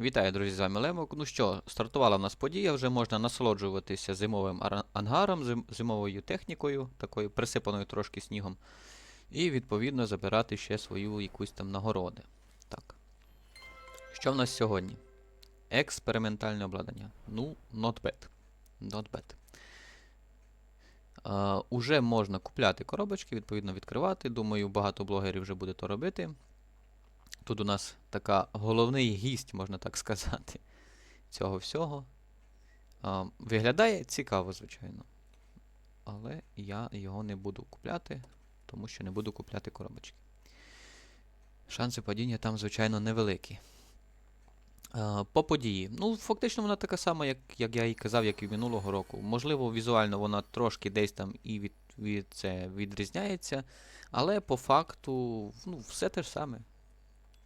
Вітаю, друзі, з вами Лемок. Ну що, стартувала в нас подія, вже можна насолоджуватися зимовим ангаром, зим- зимовою технікою, такою присипаною трошки снігом. І відповідно забирати ще свою якусь там нагороди. Так. Що в нас сьогодні? Експериментальне обладнання. Ну, not bad. Not bad. А, уже можна купляти коробочки, відповідно відкривати. Думаю, багато блогерів вже буде то робити. Тут у нас така головний гість, можна так сказати, цього всього. Виглядає цікаво, звичайно. Але я його не буду купляти, тому що не буду купляти коробочки. Шанси падіння там, звичайно, невеликі. По події. Ну, фактично вона така сама, як, як я і казав, як і минулого року. Можливо, візуально вона трошки десь там і від, від це відрізняється, але по факту ну, все те ж саме.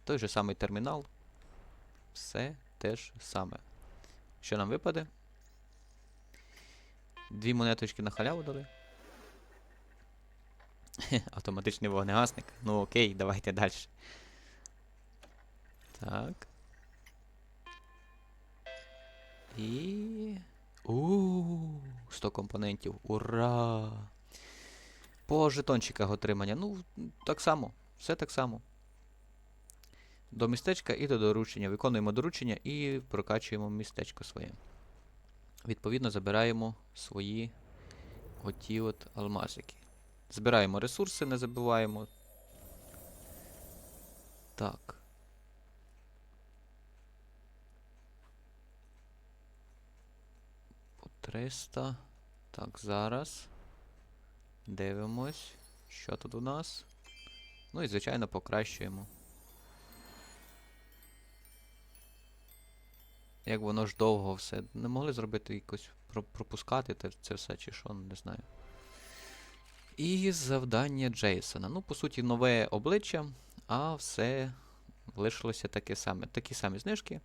Той же самий термінал. Все те ж саме. Що нам випаде? Дві монеточки на халяву дали. Автоматичний вогнегасник. Ну окей, давайте далі. Так. І. у 100 компонентів. Ура! По жетончиках отримання. Ну, так само. Все так само. До містечка і до доручення. Виконуємо доручення і прокачуємо містечко своє. Відповідно, забираємо свої оті от алмазики. Збираємо ресурси, не забуваємо. Так. По 300. Так, зараз. Дивимось. Що тут у нас? Ну і, звичайно, покращуємо. Як воно ж довго все. Не могли зробити якось пропускати це все чи що, не знаю. І завдання Джейсона. Ну, по суті, нове обличчя, а все лишилося таке саме. Такі самі знижки,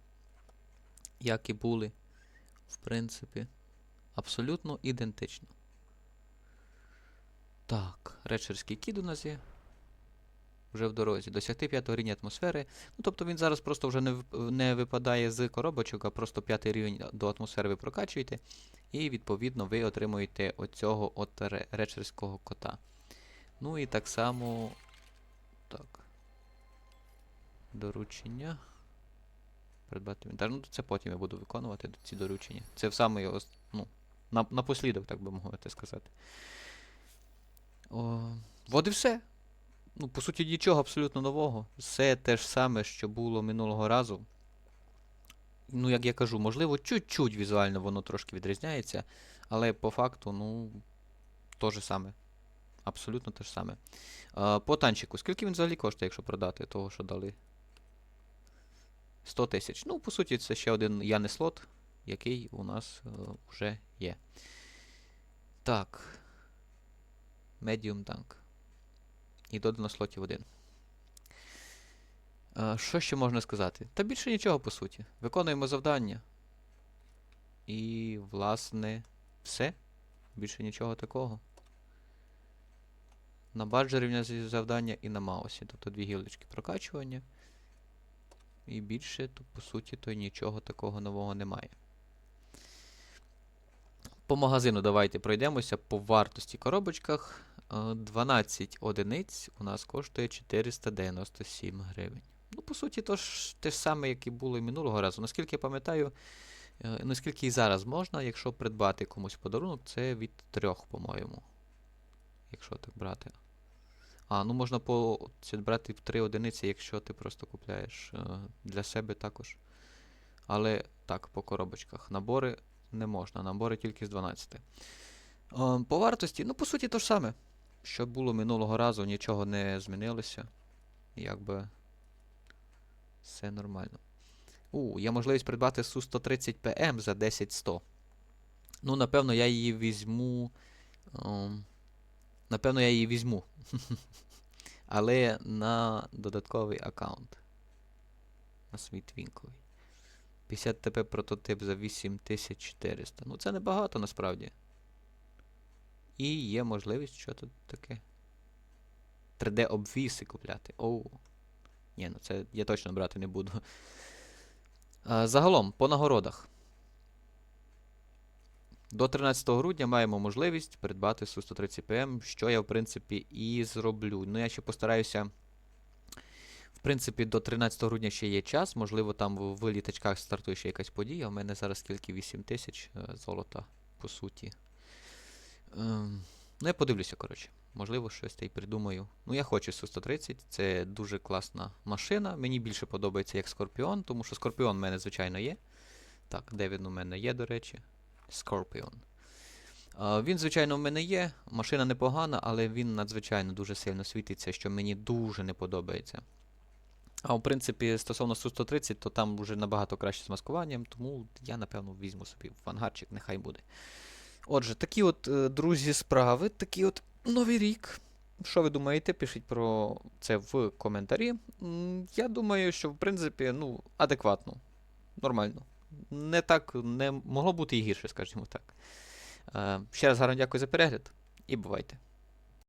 як і були, в принципі. Абсолютно ідентично. Так, речерський кід у нас є вже в дорозі. Досягти п'ятого рівня атмосфери. Ну, тобто він зараз просто вже не, не випадає з коробочок, а просто п'ятий рівень до атмосфери ви прокачуєте. І відповідно ви отримуєте оцього от речерського кота. Ну і так само. Так. Доручення. Придбати інвентар. Ну, це потім я буду виконувати ці доручення. Це в самий ну, на, напослідок, так би мовити сказати. О, от і все. Ну, по суті, нічого абсолютно нового. Все те ж саме, що було минулого разу. Ну, як я кажу, можливо, чуть-чуть візуально воно трошки відрізняється, але по факту, ну, то же саме. Абсолютно те ж саме. А, по танчику, скільки він взагалі коштує, якщо продати того, що дали? 100 тисяч. Ну, по суті, це ще один Яни слот, який у нас е, вже є. Так. Medium Tank. І додано слотів один. Що ще можна сказати? Та більше нічого, по суті. Виконуємо завдання. І, власне, все. Більше нічого такого. На баджі рівня завдання і на маусі. Тобто дві гілочки прокачування. І більше, то, по суті, то нічого такого нового немає. По магазину давайте пройдемося по вартості коробочках. Е, 12 одиниць у нас коштує 497 гривень. Ну, по суті, то ж те ж саме, як і було і минулого разу. Наскільки я пам'ятаю, е, наскільки і зараз можна, якщо придбати комусь подарунок, це від трьох, по-моєму. Якщо так брати. А, ну можна по брати в 3 одиниці, якщо ти просто купляєш е, для себе також. Але так, по коробочках. Набори не можна, набори тільки з 12. Е, по вартості, ну, по суті, то ж саме. Що було минулого разу, нічого не змінилося. Якби все нормально. У, є можливість придбати Су-130 ПМ за 10-100. Ну, напевно, я її візьму. ем, напевно, я її візьму. Але на додатковий аккаунт. На свій твінковий. 50 ТП прототип за 8400. Ну, це небагато насправді. І є можливість, що тут таке. 3D-обвіси купляти. Оу. Ні, ну це я точно брати не буду. Е, Загалом, по нагородах. До 13 грудня маємо можливість придбати Су-130 ПМ, що я, в принципі, і зроблю. Ну, я ще постараюся. В принципі, до 13 грудня ще є час. Можливо, там в, в літачках стартує ще якась подія. У мене зараз тільки 8 тисяч е, золота, по суті. Ем, ну, я подивлюся, коротше. Можливо, щось та й придумаю. Ну, я хочу Су-130, це дуже класна машина. Мені більше подобається як Скорпіон, тому що Скорпіон в мене, звичайно, є. Так, де він у мене є, до речі. Scorpion. А, Він, звичайно, в мене є. Машина непогана, але він надзвичайно дуже сильно світиться, що мені дуже не подобається. А в принципі, стосовно Су-130, то там вже набагато краще з маскуванням, тому я, напевно, візьму собі в ангарчик, нехай буде. Отже, такі от, е, друзі, справи, такий от новий рік. Що ви думаєте? Пишіть про це в коментарі. Я думаю, що в принципі, ну, адекватно. Нормально. Не так, не могло бути і гірше, скажімо так. Е, Ще раз гарно дякую за перегляд і бувайте.